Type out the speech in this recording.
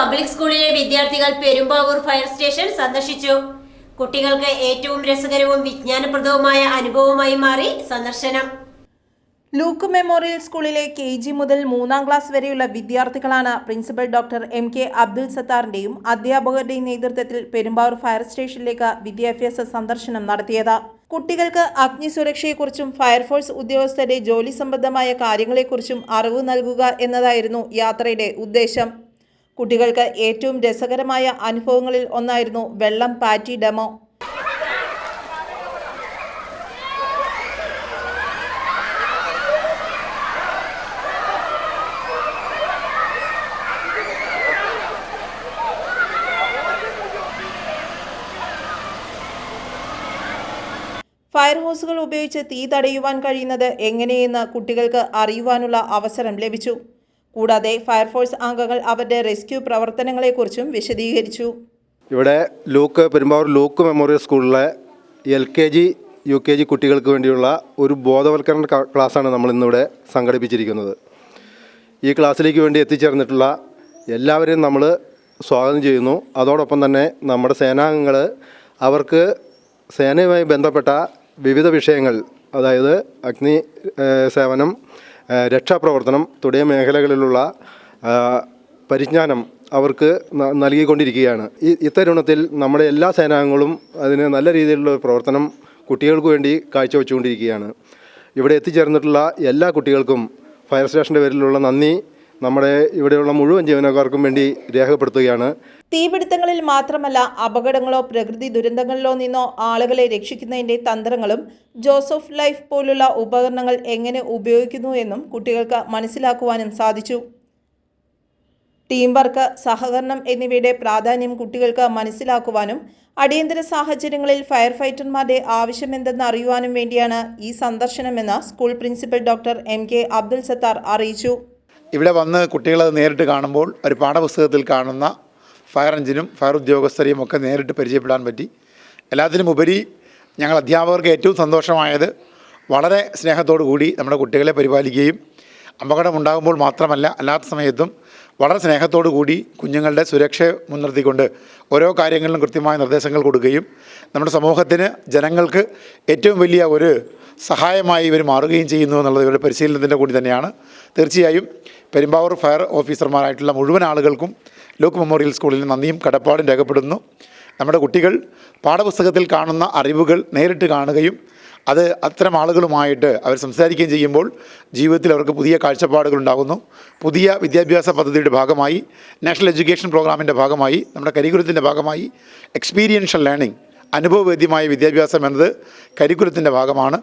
Public സ്കൂളിലെ വിദ്യാർത്ഥികൾ Perumbavoor fire station സന്ദർശിച്ചു. കുട്ടികൾക്ക് ഏറ്റവും രസകരവും വിജ്ഞാനപ്രദവുമായ അനുഭവമായി മാറി സന്ദർശനം. ലൂക്ക് മെമ്മോറിയൽ സ്കൂളിലെ കെ ജി മുതൽ മൂന്നാം ക്ലാസ് വരെയുള്ള വിദ്യാർത്ഥികളാണ് principal doctor M K Abdul സത്താറിന്റെയും അധ്യാപകരുടെയും നേതൃത്വത്തിൽ പെരുമ്പാവൂർ ഫയർ സ്റ്റേഷനിലേക്ക് വിദ്യാഭ്യാസ സന്ദർശനം നടത്തിയത്. കുട്ടികൾക്ക് അഗ്നി സുരക്ഷയെക്കുറിച്ചും ഫയർഫോഴ്സ് ഉദ്യോഗസ്ഥരുടെ ജോലി സംബന്ധമായ കാര്യങ്ങളെക്കുറിച്ചും അറിവ് നൽകുക എന്നതായിരുന്നു യാത്രയുടെ ഉദ്ദേശം. കുട്ടികൾക്ക് ഏറ്റവും രസകരമായ അനുഭവങ്ങളിൽ ഒന്നായിരുന്നു വെള്ളം പാറ്റി ഡെമോ. ഫയർ ഹോസുകൾ ഉപയോഗിച്ച് തീ തടയുവാൻ കഴിയുന്നത് എങ്ങനെയെന്ന് കുട്ടികൾക്ക് അറിയുവാനുള്ള അവസരം ലഭിച്ചു. കൂടാതെ ഫയർഫോഴ്സ് അംഗങ്ങൾ അവരുടെ റെസ്ക്യൂ പ്രവർത്തനങ്ങളെക്കുറിച്ചും വിശദീകരിച്ചു. ഇവിടെ ലൂക്ക് പെരുമ്പാവൂർ ലൂക്ക് മെമ്മോറിയൽ സ്കൂളിലെ L K G U K G കുട്ടികൾക്ക് വേണ്ടിയുള്ള ഒരു ബോധവൽക്കരണ ക്ലാസ്സാണ് നമ്മൾ ഇന്നിവിടെ സംഘടിപ്പിച്ചിരിക്കുന്നത്. ഈ ക്ലാസ്സിലേക്ക് വേണ്ടി എത്തിച്ചേർന്നിട്ടുള്ള എല്ലാവരെയും നമ്മൾ സ്വാഗതം ചെയ്യുന്നു. അതോടൊപ്പം തന്നെ നമ്മുടെ സേനാംഗങ്ങൾ അവർക്ക് സേനയുമായി ബന്ധപ്പെട്ട വിവിധ വിഷയങ്ങൾ അതായത് അഗ്നി സേവനം രക്ഷാപ്രവർത്തനം തുടങ്ങിയ മേഖലകളിലുള്ള പരിജ്ഞാനം അവർക്ക് നൽകിക്കൊണ്ടിരിക്കുകയാണ്. ഈ ഇത്തരുണത്തിൽ നമ്മുടെ എല്ലാ സേനാംഗങ്ങളും അതിന് നല്ല രീതിയിലുള്ള പ്രവർത്തനം കുട്ടികൾക്ക് വേണ്ടി കാഴ്ചവെച്ചുകൊണ്ടിരിക്കുകയാണ്. ഇവിടെ എത്തിച്ചേർന്നിട്ടുള്ള എല്ലാ കുട്ടികൾക്കും ഫയർ സ്റ്റേഷന്റെ പേരിലുള്ള നന്ദി. നമ്മുടെ ഇവിടെയുള്ള മുഴുവൻ ജീവനക്കാർക്കും വേണ്ടി രേഖപ്പെടുത്തുകയാണ്. തീപിടുത്തങ്ങളിൽ മാത്രമല്ല അപകടങ്ങളോ പ്രകൃതി ദുരന്തങ്ങളിലോ നിന്നോ ആളുകളെ രക്ഷിക്കുന്നതിന്റെ തന്ത്രങ്ങളും ജോസഫ് ലൈഫ് പോലുള്ള ഉപകരണങ്ങൾ എങ്ങനെ ഉപയോഗിക്കുന്നു എന്നും കുട്ടികൾക്ക് മനസ്സിലാക്കുവാനും സാധിച്ചു. ടീം വർക്ക് സഹകരണം എന്നിവയുടെ പ്രാധാന്യം കുട്ടികൾക്ക് മനസ്സിലാക്കുവാനും അടിയന്തര സാഹചര്യങ്ങളിൽ ഫയർ ഫൈറ്റർമാരുടെ ആവശ്യമെന്തെന്ന് അറിയുവാനും വേണ്ടിയാണ് ഈ സന്ദർശനമെന്ന് school principal doctor M K Abdul Sathar അറിയിച്ചു. ഇവിടെ വന്ന് കുട്ടികളത് നേരിട്ട് കാണുമ്പോൾ ഒരു പാഠപുസ്തകത്തിൽ കാണുന്ന ഫയർ എഞ്ചിനും ഫയർ ഉദ്യോഗസ്ഥരെയും ഒക്കെ നേരിട്ട് പരിചയപ്പെടാൻ പറ്റി. എല്ലാത്തിനും ഉപരി ഞങ്ങൾ അധ്യാപകർക്ക് ഏറ്റവും സന്തോഷമായത് വളരെ സ്നേഹത്തോടു കൂടി നമ്മുടെ കുട്ടികളെ പരിപാലിക്കുകയും അപകടം ഉണ്ടാകുമ്പോൾ മാത്രമല്ല അല്ലാത്ത സമയത്തും വളരെ സ്നേഹത്തോടു കൂടി കുഞ്ഞുങ്ങളുടെ സുരക്ഷ മുൻനിർത്തിക്കൊണ്ട് ഓരോ കാര്യങ്ങളിലും കൃത്യമായ നിർദ്ദേശങ്ങൾ കൊടുക്കുകയും നമ്മുടെ സമൂഹത്തിന് ജനങ്ങൾക്ക് ഏറ്റവും വലിയ ഒരു സഹായമായി ഇവർ മാറുകയും ചെയ്യുന്നു എന്നുള്ളത് ഇവരുടെ പരിശീലനത്തിന്റെ കൂടി തന്നെയാണ്. തീർച്ചയായും പെരുമ്പാവൂർ ഫയർ ഓഫീസർമാരായിട്ടുള്ള മുഴുവൻ ആളുകൾക്കും ലോക്ക് മെമ്മോറിയൽ സ്കൂളിൽ നന്ദിയും കടപ്പാടും രേഖപ്പെടുന്നു. നമ്മുടെ കുട്ടികൾ പാഠപുസ്തകത്തിൽ കാണുന്ന അറിവുകൾ നേരിട്ട് കാണുകയും അത് അത്തരം ആളുകളുമായിട്ട് അവർ സംസാരിക്കുകയും ചെയ്യുമ്പോൾ ജീവിതത്തിൽ അവർക്ക് പുതിയ കാഴ്ചപ്പാടുകൾ ഉണ്ടാകുന്നു. പുതിയ വിദ്യാഭ്യാസ പദ്ധതിയുടെ ഭാഗമായി നാഷണൽ എഡ്യൂക്കേഷൻ പ്രോഗ്രാമിന്റെ ഭാഗമായി നമ്മുടെ കരിക്കുലത്തിന്റെ ഭാഗമായി എക്സ്പീരിയൻഷ്യൽ ലേണിംഗ് അനുഭവവേദ്യമായ വിദ്യാഭ്യാസം എന്നത് കരിക്കുലത്തിന്റെ ഭാഗമാണ്.